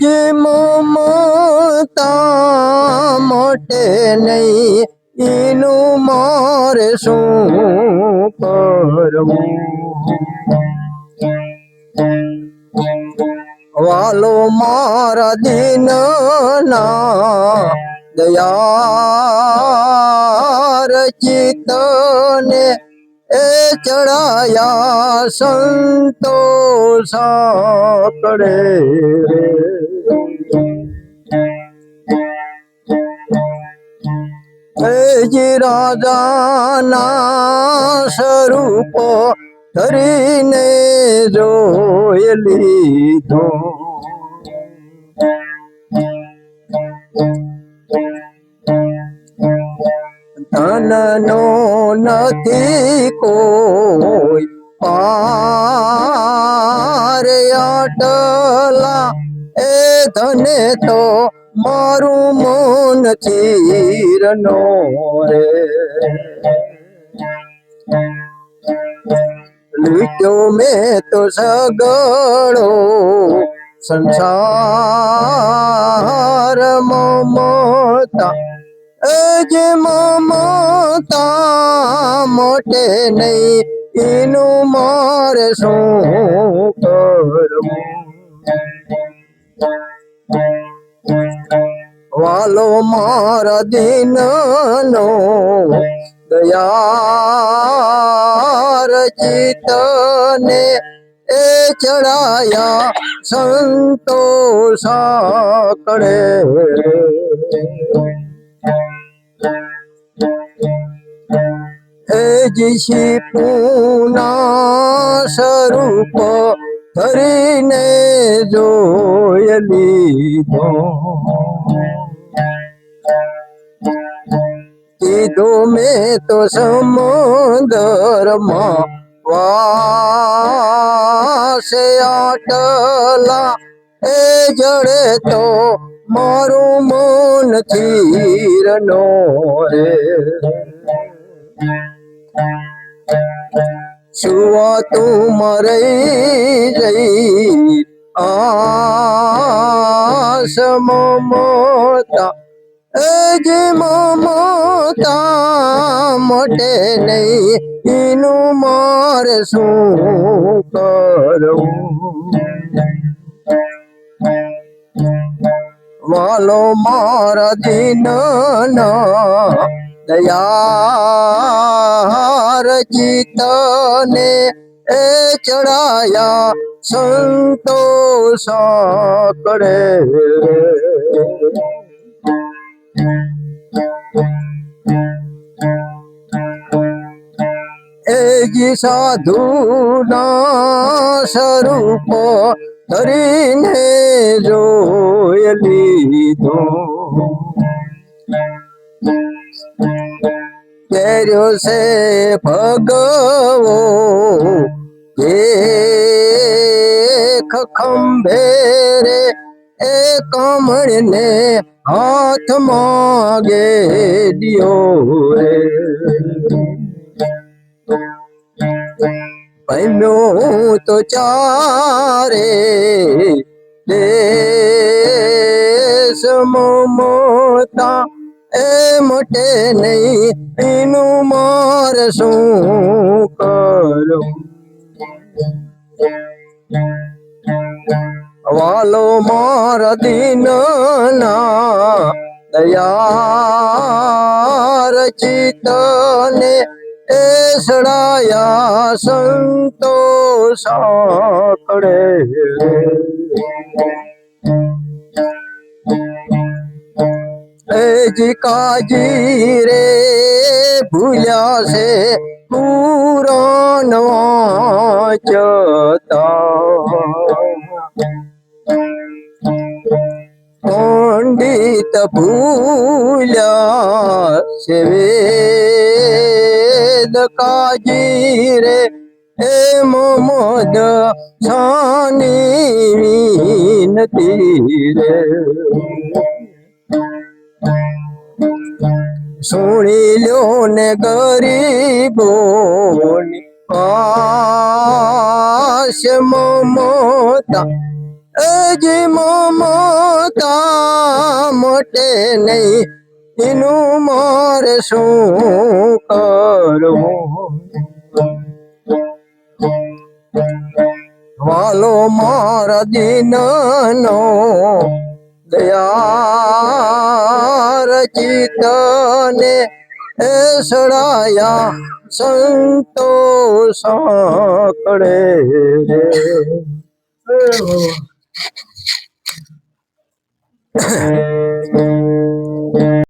જે મમતા મોટે નહીં એનું મારે શું કરવું? વાલો મારા દિન ના દયાર ચિતને એ ચડાયા સંતોષ કરે જી રાજાના સ્વરૂપો ધરીને જોઈ લીધો ધનનો નથી કોઈ પાર. અટલા એ ધને તો મારું મન ચીરનો રે. લીધો મેં તો સગળો સંસાર મમતા એ જે મમતા મોટે નહીં, એનું મારે શું કરવું વાલો મારા દિનનો દયાર ચિતને એ ચડાયા સંતોષ કરે એ જીશી પૂના સ્વરૂપ ધરીને જોય લીધો. કીધો મેં તો સમુદરમાં વાસે આટલા, એ જડે તો મારું મન થીરનો રે. સુવા તું મરઈ જઈ આસ મોતા એ જે મમતા મોટે નહીં, એનું મારે શું કરવું વાલો મારા દિન દયાર ચિતને એ ચડાયા સંતોષ કરે એ સાધુ ના સ્વરૂપ ધરીને જોય લીધો. કર્યો છે ભગવો એક ખંભે રે એ કમળને માગે દિયો રે. પમ્યો તો ચારે દેશ મોતા એ મોટે નહીં, એનું માર શું કરું? વાલો માર દિન ના દયાર ચિતને એ સડાયા સંતોષ કરે એ જી કાજી રે ભૂલ્યા છે પુરાણ વાંચતા. ભૂલ્યા છે વેદ કાજી રે. હે મોહમ્મદ છાની વિનતી રે. સુણી લો ને ગરીબોની આશ મોમોતા એજ મોમોતા મોટે નહીં. એનું મારે શું કરવું? વાલો મારા દીનનો દયા ચિતને સડાયા સંતોષ કડે રે.